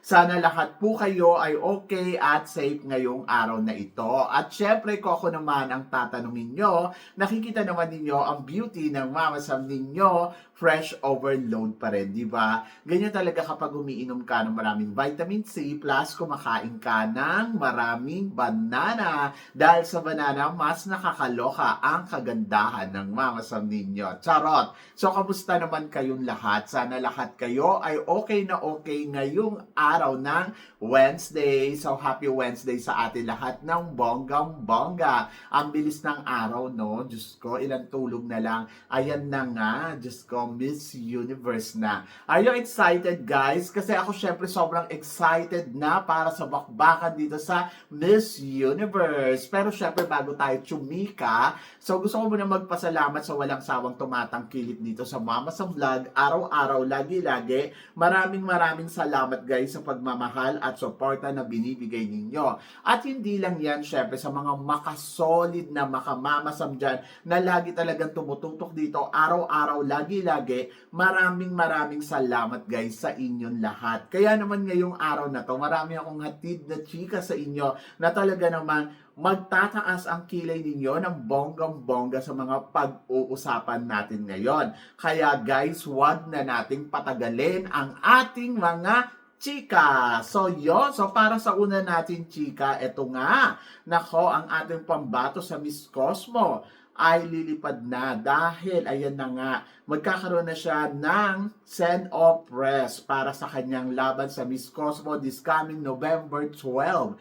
Sana lahat po kayo ay okay at safe ngayong araw na ito. At syempre ko ako naman ang tatanungin nyo. Nakikita naman ninyo ang beauty ng Mama Sam ninyo. Fresh overload pa rin, di ba? Ganyan talaga kapag umiinom ka ng maraming vitamin C plus kumakain ka ng maraming banana. Dahil sa banana, mas nakakaloka ang kagandahan ng Mama Sam ninyo. Charot! So, kamusta naman kayong lahat? Sana lahat kayo ay okay na okay ngayong araw ng Wednesday. So, happy Wednesday sa atin lahat ng bonggang bongga. Ang bilis ng araw, no? Diyos ko, ilang tulog na lang. Ayan na nga, Diyos ko, Miss Universe na. Are you excited, guys? Kasi ako, syempre, sobrang excited na para sa bakbakan dito sa Miss Universe. Pero, syempre, bago tayo chumika, so gusto ko muna magpasalamat sa walang sawang tumatangkilik dito sa Mama sa Vlog. Araw-araw, lagi-lagi. Maraming maraming salamat, guys, sa pagmamahal at suporta na binibigay ninyo. At hindi lang yan, syempre, sa mga makasolid na makamamasam dyan na lagi talagang tumututok dito araw-araw, lagi-lagi. Maraming maraming salamat, guys, sa inyong lahat. Kaya naman ngayong araw na to, marami akong hatid na chika sa inyo na talaga naman magtataas ang kilay ninyo ng bonggang-bongga sa mga pag-uusapan natin ngayon. Kaya guys, wag na nating patagalin ang ating mga chika. So, yon So, para sa una natin chika, eto nga. Nako, ang ating pambato sa Miss Cosmo ay lilipad na dahil ayan na nga magkakaroon na siya ng send-off press para sa kanyang laban sa Miss Cosmo this coming November 12.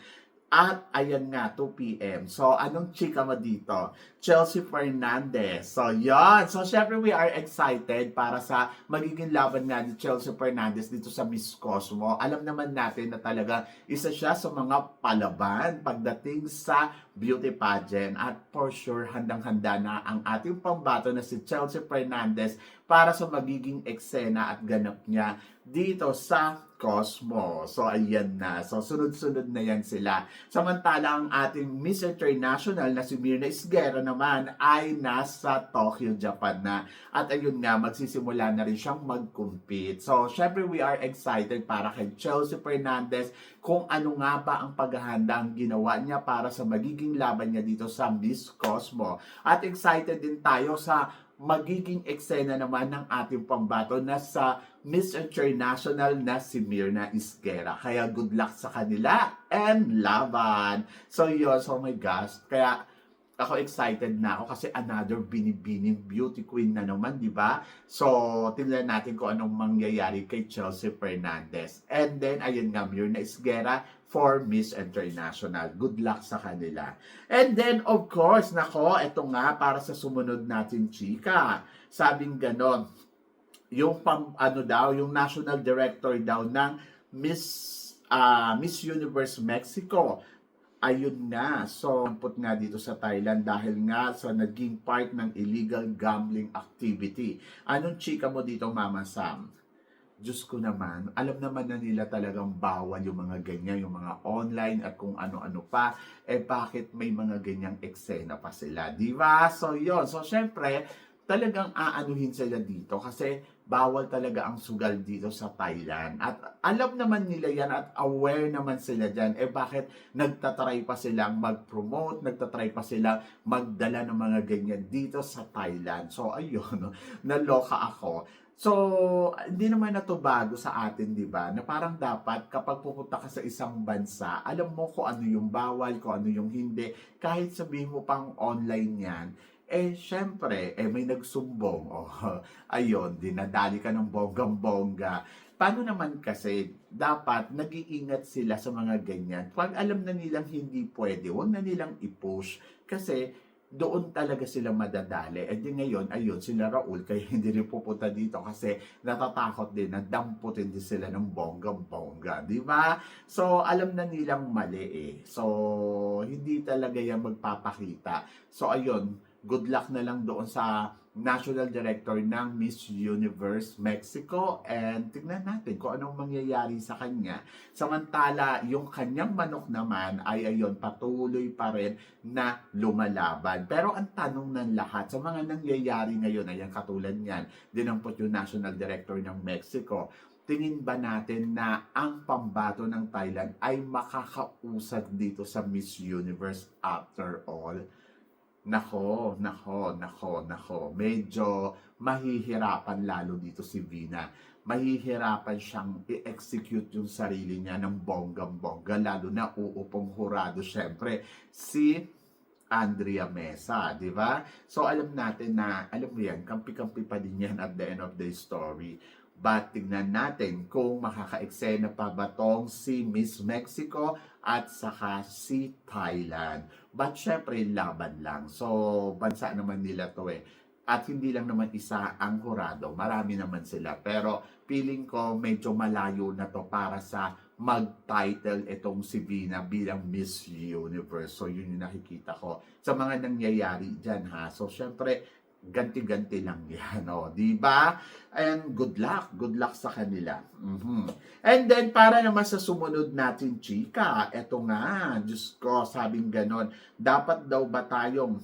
At ayan nga, 2 p.m. So, anong chika mo dito? Chelsea Fernandez. So, yon So, syempre, we are excited para sa magiging laban nga ni Chelsea Fernandez dito sa Miss Cosmo. Alam naman natin na talaga isa siya sa mga palaban pagdating sa beauty pageant. At for sure, handang-handa na ang ating pambato na si Chelsea Fernandez para sa magiging eksena at ganap niya dito sa Cosmo. So, ayan na. So, sunod-sunod na yan sila. Samantala, ang ating Miss International na si Mirna Isguera naman ay nasa Tokyo, Japan na. At ayun nga, magsisimula na rin siyang mag-compete. So, syempre, we are excited para kay Chelsea Fernandez kung ano nga ba ang paghahanda ang ginawa niya para sa magiging laban niya dito sa Miss Cosmo. At excited din tayo sa magiging eksena naman ng ating pambato na sa Miss International na si Mirna Isguera. Kaya good luck sa kanila and laban. So yun, so my gosh. Kaya ako excited na ako kasi another binibining beauty queen na naman, di ba? So, tingnan natin kung anong mangyayari kay Chelsea Fernandez. And then, ayun nga, Mirna Isguera for Miss International. Good luck sa kanila. And then, of course, nako, eto nga, para sa sumunod natin, chika. Sabing ganon, yung pam, ano daw, yung national director daw ng Miss ah, Miss Universe Mexico ayun nga, so ampot nga dito sa Thailand dahil nga sa naging part ng illegal gambling activity. Anong chika mo dito, Mama Sam? Diyos ko naman, alam naman na nila talagang bawal yung mga ganyan, yung mga online at kung ano-ano pa. Eh bakit may mga ganyang eksena pa sila, di ba? So yon So syempre, talagang aanuhin sila dito kasi bawal talaga ang sugal dito sa Thailand. At alam naman nila yan at aware naman sila dyan. Eh bakit nagtatry pa silang mag-promote, nagtatry pa silang magdala ng mga ganyan dito sa Thailand. So ayun, naloka ako. So, hindi naman na to bago sa atin, di ba? Na parang dapat kapag pupunta ka sa isang bansa, alam mo kung ano yung bawal, kung ano yung hindi. Kahit sabihin mo pang online yan, eh, syempre, eh, may nagsumbong. Oh, ayun, dinadali ka ng bonggang-bongga. Paano naman kasi, dapat nag-iingat sila sa mga ganyan. Pag alam na nilang hindi pwede, huwag na nilang i-push. Kasi, doon talaga sila madadali. And di ngayon, ayun, sila Raul, kaya hindi rin pupunta dito kasi natatakot din na damputin din sila ng bonggang-bongga. Di ba? So, alam na nilang mali eh. So, hindi talaga yan magpapakita. So, ayun, good luck na lang doon sa National Director ng Miss Universe Mexico and tignan natin kung anong mangyayari sa kanya. Samantala, yung kanyang manok naman ay ayon patuloy pa rin na lumalaban. Pero ang tanong ng lahat sa mga nangyayari ngayon, ayan katulad niyan, dinampot yung National Director ng Mexico, tingin ba natin na ang pambato ng Thailand ay makakausad dito sa Miss Universe after all? Nako, nako, nako, nako. Medyo mahihirapan lalo dito si Vina. Mahihirapan siyang i-execute yung sarili niya ng bonggang-bongga, lalo na uupong hurado syempre si Andrea Mesa, di ba? So alam natin na, alam mo yan, kampi-kampi pa din yan at the end of the story. But tignan natin kung makaka-eksena pa ba tong si Miss Mexico at saka si Thailand. But syempre, laban lang. So, bansa naman nila to eh. At hindi lang naman isa ang hurado. Marami naman sila. Pero feeling ko medyo malayo na to para sa mag-title itong si Vina bilang Miss Universe. So, yun yung nakikita ko sa mga nangyayari dyan ha. So, syempre, ganti-ganti lang yan, o, di ba? And good luck, good luck sa kanila. Mhm. And then, para naman sa sumunod natin, chika, eto nga, Diyos ko, sabing ganon, dapat daw ba tayong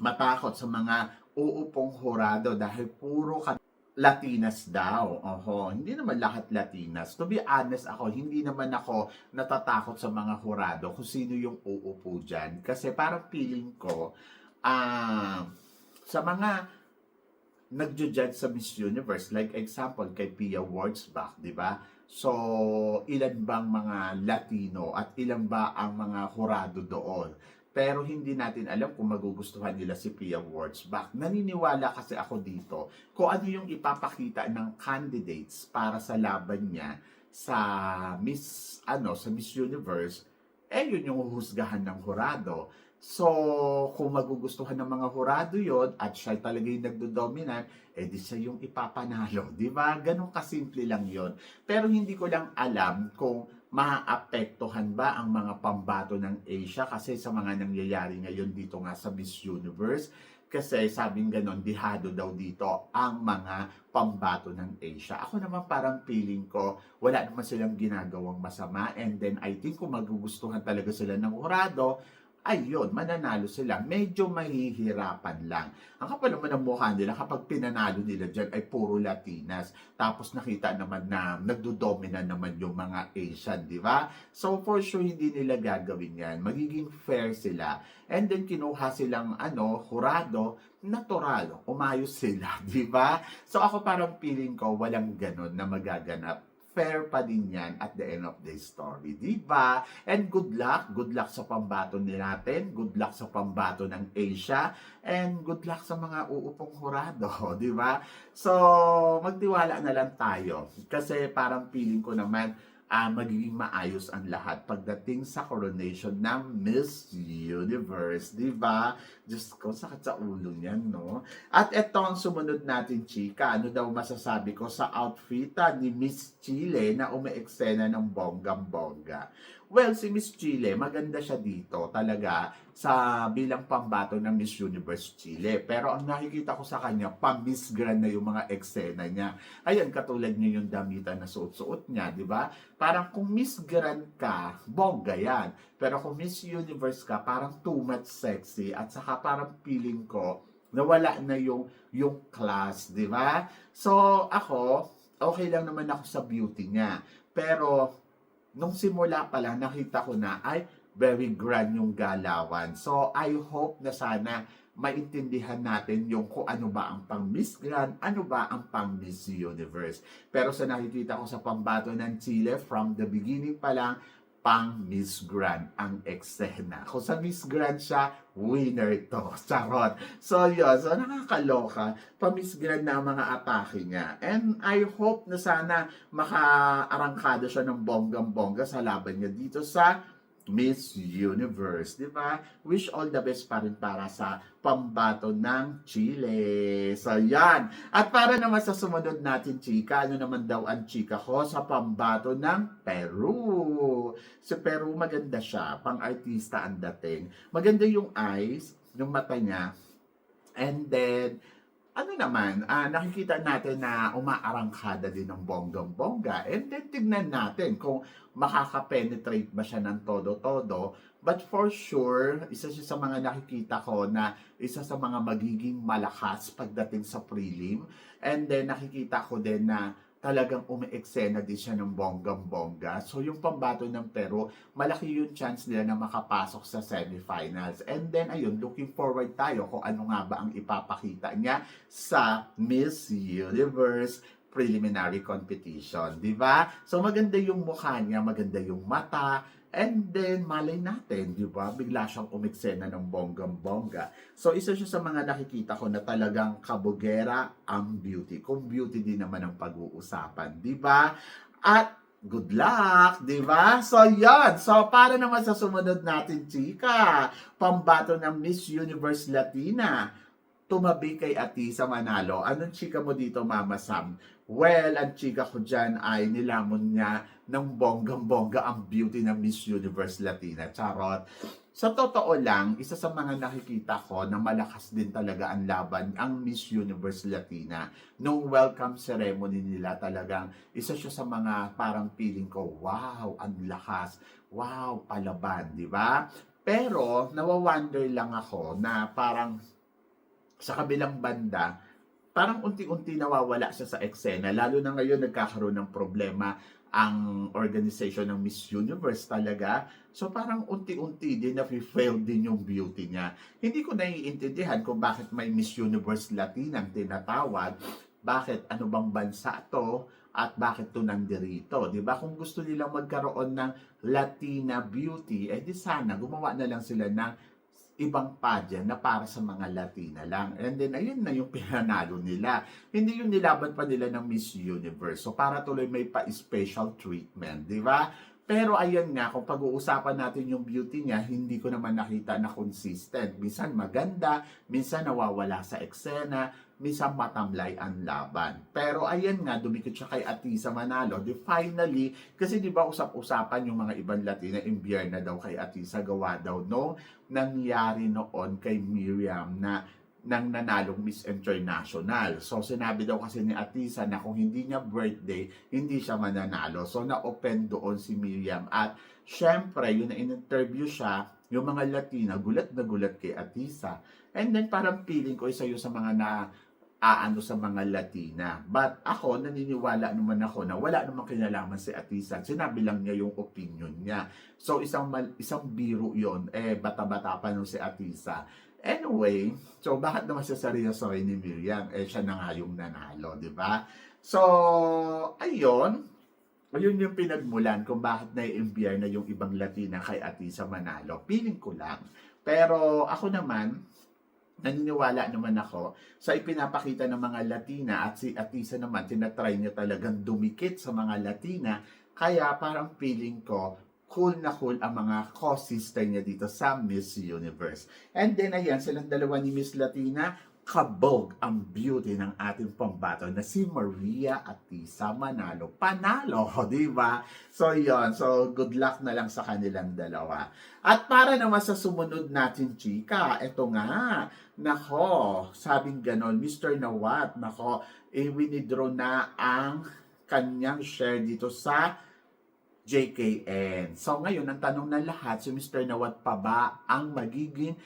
matakot sa mga uupong hurado dahil puro ka Latinas daw. Oho, hindi naman lahat Latinas. To be honest ako, hindi naman ako natatakot sa mga hurado kung sino yung uupo dyan. Kasi parang feeling ko, ah, sa mga nagjo-judge sa Miss Universe, like example kay Pia Wurtzbach, di ba? So, ilan bang mga Latino at ilan ba ang mga hurado doon? Pero hindi natin alam kung magugustuhan nila si Pia Wurtzbach. Naniniwala kasi ako dito kung ano yung ipapakita ng candidates para sa laban niya sa Miss ano sa Miss Universe eh yun yung huhusgahan ng hurado. So, kung magugustuhan ng mga hurado yon at siya talaga yung nagdodominant, eh di siya yung ipapanalo. Di ba? Ganun kasimple lang yon Pero hindi ko lang alam kung maapektuhan ba ang mga pambato ng Asia kasi sa mga nangyayari ngayon dito nga sa Miss Universe. Kasi sabing ganon, dihado daw dito ang mga pambato ng Asia. Ako naman parang feeling ko, wala naman silang ginagawang masama. And then I think kung magugustuhan talaga sila ng hurado, ayun, mananalo sila. Medyo mahihirapan lang. Ang kapal naman ng mukha nila kapag pinanalo nila dyan ay puro Latinas. Tapos nakita naman na nagdodomina naman yung mga Asian, di ba? So for sure, hindi nila gagawin yan. Magiging fair sila. And then kinuha silang ano, hurado, natural. Umayos sila, di ba? So ako parang feeling ko walang ganon na magaganap fair pa din yan at the end of the story, di ba? And good luck, good luck sa pambato ni natin, good luck sa pambato ng Asia, and good luck sa mga uupong hurado, di ba? So, magtiwala na lang tayo. Kasi parang feeling ko naman, ah magiging maayos ang lahat pagdating sa coronation ng Miss Universe, di ba? Diyos ko, sakit sa ulo niyan, no? At eto ang sumunod natin, chika. Ano daw masasabi ko sa outfita ni Miss Chile na umeeksena ng bonggang-bongga? Well, si Miss Chile, maganda siya dito talaga sa bilang pambato ng Miss Universe Chile. Pero ang nakikita ko sa kanya, pa-Miss Grand na yung mga eksena niya. Ayan, katulad niya yung damitan na suot-suot niya, di ba? Parang kung Miss Grand ka, bongga yan. Pero kung Miss Universe ka, parang too much sexy. At saka parang feeling ko, nawala na yung, yung class, di ba? So, ako, okay lang naman ako sa beauty niya. Pero, nung simula pa lang, nakita ko na, ay, very grand yung galawan. So, I hope na sana maintindihan natin yung kung ano ba ang pang Miss Grand, ano ba ang pang Miss Universe. Pero sa nakikita ko sa pambato ng Chile, from the beginning pa lang, pang Miss Grand ang eksena. Kung sa Miss Grand siya, winner to. Charot. So yun, so nakakaloka. Pa Miss Grand na ang mga atake niya. And I hope na sana makaarangkada siya ng bonggang-bongga sa laban niya dito sa Miss Universe, di ba? Wish all the best pa rin para sa pambato ng Chile. So, yan. At para naman sa sumunod natin, chika, ano naman daw ang chika ko sa pambato ng Peru. Sa Peru, maganda siya. Pang-artista ang dating. Maganda yung eyes, yung mata niya. And then, ano naman, ah, nakikita natin na umaarangkada din ng bonggang-bongga. And then tignan natin kung makaka-penetrate ba siya ng todo-todo. But for sure, isa siya sa mga nakikita ko na isa sa mga magiging malakas pagdating sa prelim. And then nakikita ko din na talagang umeeksena din siya ng bonggang-bongga. So yung pambato ng Peru, malaki yung chance nila na makapasok sa semifinals. And then ayun, looking forward tayo kung ano nga ba ang ipapakita niya sa Miss Universe preliminary competition, di ba? So maganda yung mukha niya, maganda yung mata, and then malay natin, di ba? Bigla siyang umiksena ng bonggang-bongga. So isa siya sa mga nakikita ko na talagang kabugera ang beauty. Kung beauty din naman ang pag-uusapan, di ba? At good luck, di ba? So, yan. So, para naman sa sumunod natin, chika, pambato ng Miss Universe Latina, tumabi kay Atisa Manalo. Anong chika mo dito, Mama Sam? Well, ang chika ko dyan ay nilamon niya ng bonggang-bongga ang beauty ng Miss Universe Latina. Charot. Sa totoo lang, isa sa mga nakikita ko na malakas din talaga ang laban ang Miss Universe Latina. Nung welcome ceremony nila talagang isa siya sa mga parang feeling ko, wow, ang lakas. Wow, palaban, di ba? Pero, nawa-wonder lang ako na parang sa kabilang banda, parang unti-unti nawawala siya sa eksena. Lalo na ngayon nagkakaroon ng problema ang organization ng Miss Universe talaga. So parang unti-unti din na fail din yung beauty niya. Hindi ko naiintindihan kung bakit may Miss Universe Latina ang tinatawag. Bakit? Ano bang bansa to? At bakit to nandirito? Di ba? Kung gusto nilang magkaroon ng Latina beauty, eh di sana gumawa na lang sila ng ibang pageant na para sa mga Latina lang. And then, ayun na yung pinanalo nila. Hindi yung nilaban pa nila ng Miss Universe. So, para tuloy may pa-special treatment, di ba? Pero ayan nga, kung pag-uusapan natin yung beauty niya, hindi ko naman nakita na consistent. Minsan maganda, minsan nawawala sa eksena, minsan matamlay ang laban. Pero ayan nga, dumikit siya kay Atisa Manalo. Di finally, kasi di ba usap-usapan yung mga ibang Latina, imbiyer na daw kay Atisa, gawa daw no, nangyari noon kay Miriam na nang nanalong Miss International. So, sinabi daw kasi ni Atisa na kung hindi niya birthday, hindi siya mananalo. So, na-open doon si Miriam. At, syempre, yun na in-interview siya, yung mga Latina, gulat na gulat kay Atisa. And then, parang feeling ko, isa yun sa mga na aano sa mga Latina. But ako, naniniwala naman ako na wala namang kinalaman si Atisa. Sinabi lang niya yung opinion niya. So, isang, mal, isang biro yon Eh, bata-bata pa nung si Atisa. Anyway, so bakit naman siya seryosoy ni Miriam? Eh, siya na nga yung nanalo, di ba? So, ayun. Ayun yung pinagmulan kung bakit na-imbiyer na yung ibang Latina kay Atisa Manalo. Feeling ko lang. Pero ako naman, naniniwala naman ako sa ipinapakita ng mga Latina at si Atisa naman, tinatry niya talagang dumikit sa mga Latina. Kaya parang feeling ko, cool na cool ang mga co-sister niya dito sa Miss Universe. And then ayan, silang dalawa ni Miss Latina, kabog ang beauty ng ating pambato na si Maria Atisa Manalo. Panalo, di ba? So yon so good luck na lang sa kanilang dalawa. At para naman sa sumunod natin, chika, eto nga, nako, sabing ganon, Mr. Nawat, nako, eh, winidraw na ang kanyang share dito sa JKN. So ngayon, ang tanong ng lahat, si Mr. Nawat pa ba ang magiging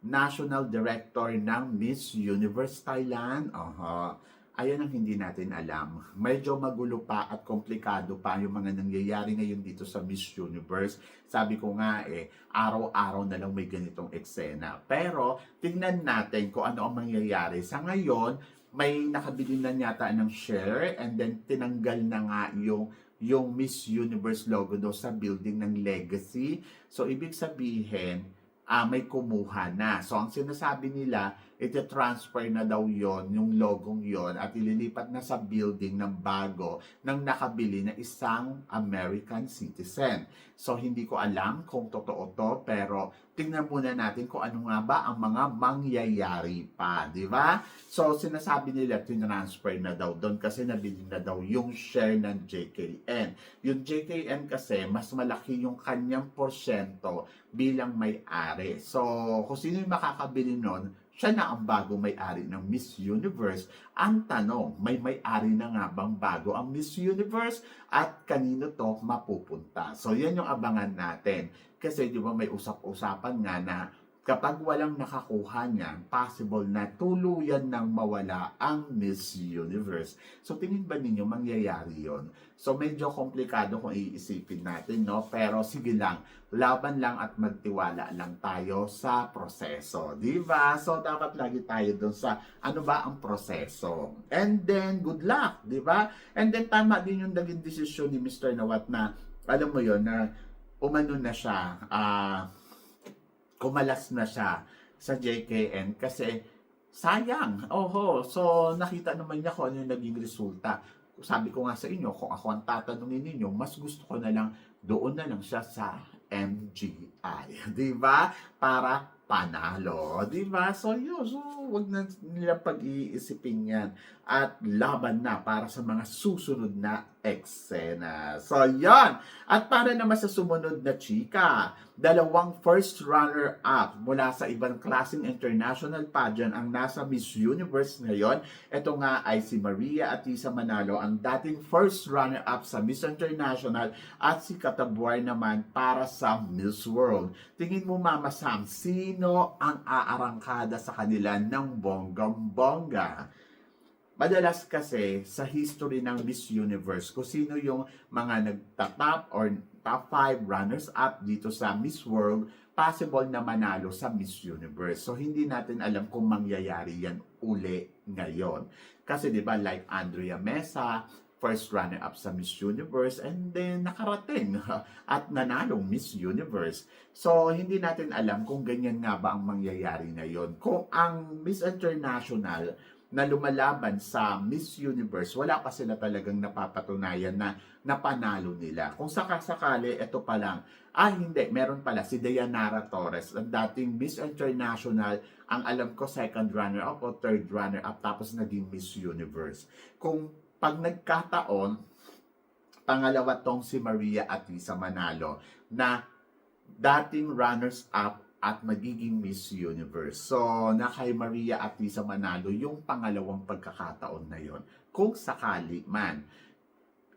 National Director ng Miss Universe Thailand? Aha. Ayan ang hindi natin alam. Medyo magulo pa at komplikado pa yung mga nangyayari ngayon dito sa Miss Universe. Sabi ko nga eh, araw-araw na lang may ganitong eksena. Pero tingnan natin kung ano ang mangyayari. Sa ngayon, may nakabili na yata ng share and then tinanggal na nga yung yung Miss Universe logo daw sa building ng Legacy. So, ibig sabihin, ah may kumuha na. So, ang sinasabi nila, ito transfer na daw yon yung logong yon at ililipat na sa building ng bago ng nakabili na isang American citizen. So, hindi ko alam kung totoo to, pero tingnan muna natin kung ano nga ba ang mga mangyayari pa, di ba? So, sinasabi nila tinransfer na daw doon kasi nabili na daw yung share ng JKN. Yung JKN kasi, mas malaki yung kanyang porsyento bilang may-ari. So, kung sino yung makakabili nun, siya na ang bagong may-ari ng Miss Universe. Ang tanong, may may-ari na nga bang bago ang Miss Universe at kanino to mapupunta? So yan yung abangan natin. Kasi di ba may usap-usapan nga na kapag walang nakakuha niyan, possible na tuluyan nang mawala ang Miss Universe. So tingin ba ninyo mangyayari yon? So medyo komplikado kung iisipin natin, no? Pero sige lang, laban lang at magtiwala lang tayo sa proseso. Di ba? So dapat lagi tayo doon sa ano ba ang proseso. And then, good luck, di ba? And then tama din yung naging desisyon ni Mr. Nawat na, alam mo yon na umano na siya, ah, kumalas na siya sa JKN kasi sayang. Oho, so nakita naman niya kung ano yung naging resulta. Sabi ko nga sa inyo, kung ako ang tatanungin ninyo, mas gusto ko na lang doon na lang siya sa MGI. Di ba? Para panalo. Di ba? So yun, so wag na nila pag-iisipin yan. At laban na para sa mga susunod na eksena. So yan. At para naman sa sumunod na chika, dalawang first runner-up mula sa ibang klaseng international pageant ang nasa Miss Universe ngayon. Ito nga ay si Maria Atisa Manalo, ang dating first runner-up sa Miss International at si Katabuay naman para sa Miss World. Tingin mo Mama Sam, sino ang aarangkada sa kanila ng bonggang-bongga? Madalas kasi sa history ng Miss Universe, kung sino yung mga nagtatop or top 5 runners-up dito sa Miss World, possible na manalo sa Miss Universe. So hindi natin alam kung mangyayari yan uli ngayon. Kasi 'di ba like Andrea Mesa, first runner-up sa Miss Universe and then nakarating at nanalong Miss Universe. So, hindi natin alam kung ganyan nga ba ang mangyayari ngayon. Kung ang Miss International na lumalaban sa Miss Universe, wala pa sila talagang napapatunayan na napanalo nila. Kung sakasakali, ito pa lang, ah hindi, meron pala si Dayanara Torres, ang dating Miss International, ang alam ko second runner-up o third runner-up, tapos naging Miss Universe. Kung pag nagkataon, pangalawa tong si Maria Atisa Manalo na dating runners-up at magiging Miss Universe. So, na kay Maria Atisa Manalo yung pangalawang pagkakataon na yon. Kung sakali man.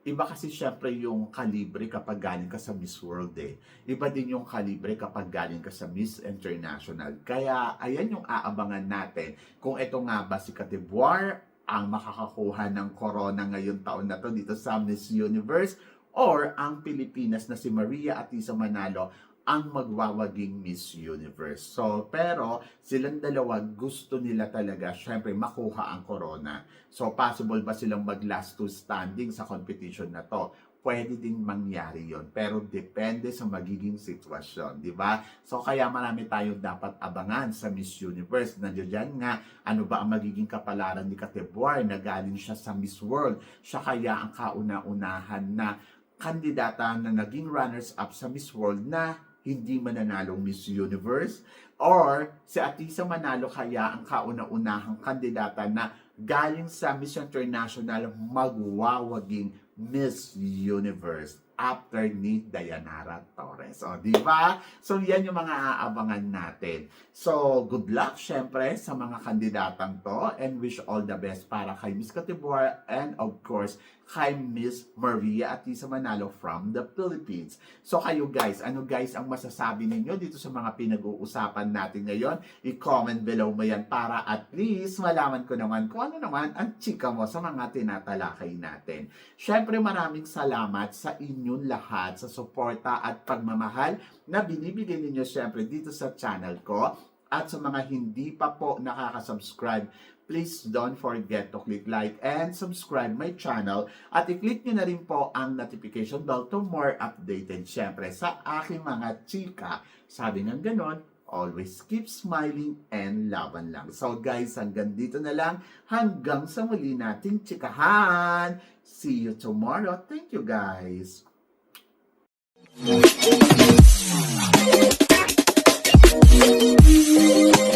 Iba kasi syempre yung kalibre kapag galing ka sa Miss World eh. Iba din yung kalibre kapag galing ka sa Miss International. Kaya ayan yung aabangan natin kung ito nga ba si Katibuar ang makakakuha ng corona ngayon taon na to dito sa Miss Universe or ang Pilipinas na si Maria Atisa Manalo ang magwawaging Miss Universe. So, pero silang dalawa gusto nila talaga syempre makuha ang corona. So, possible ba silang mag last two standing sa competition na to? Pwede ding mangyari yon pero depende sa magiging sitwasyon, di ba? So, kaya marami tayong dapat abangan sa Miss Universe. Nandiyan nga, ano ba ang magiging kapalaran ni Kateboy na galing siya sa Miss World? Siya kaya ang kauna-unahan na kandidata na naging runners-up sa Miss World na hindi mananalong Miss Universe or si Atisa Manalo kaya ang kauna-unahang kandidata na galing sa Miss International magwawaging Miss Universe after ni Dayanara Torres. O, di ba? So, yan yung mga aabangan natin. So, good luck, syempre, sa mga kandidatang to and wish all the best para kay Miss Katibor and, of course, kay Miss Maria Atisa Manalo from the Philippines. So, kayo guys, ano guys ang masasabi ninyo dito sa mga pinag-uusapan natin ngayon? I-comment below mo yan para at least malaman ko naman kung ano naman ang chika mo sa mga tinatalakay natin. Syempre, maraming salamat sa inyong lahat sa suporta at pagmamahal na binibigay ninyo syempre dito sa channel ko. At sa mga hindi pa po nakaka-subscribe, please don't forget to click like and subscribe my channel at i-click nyo na rin po ang notification bell to more updated syempre sa aking mga chika. Sabi ng ganon, always keep smiling and laban lang. So guys, hanggang dito na lang. Hanggang sa muli nating chikahan. See you tomorrow. Thank you guys. Thank you.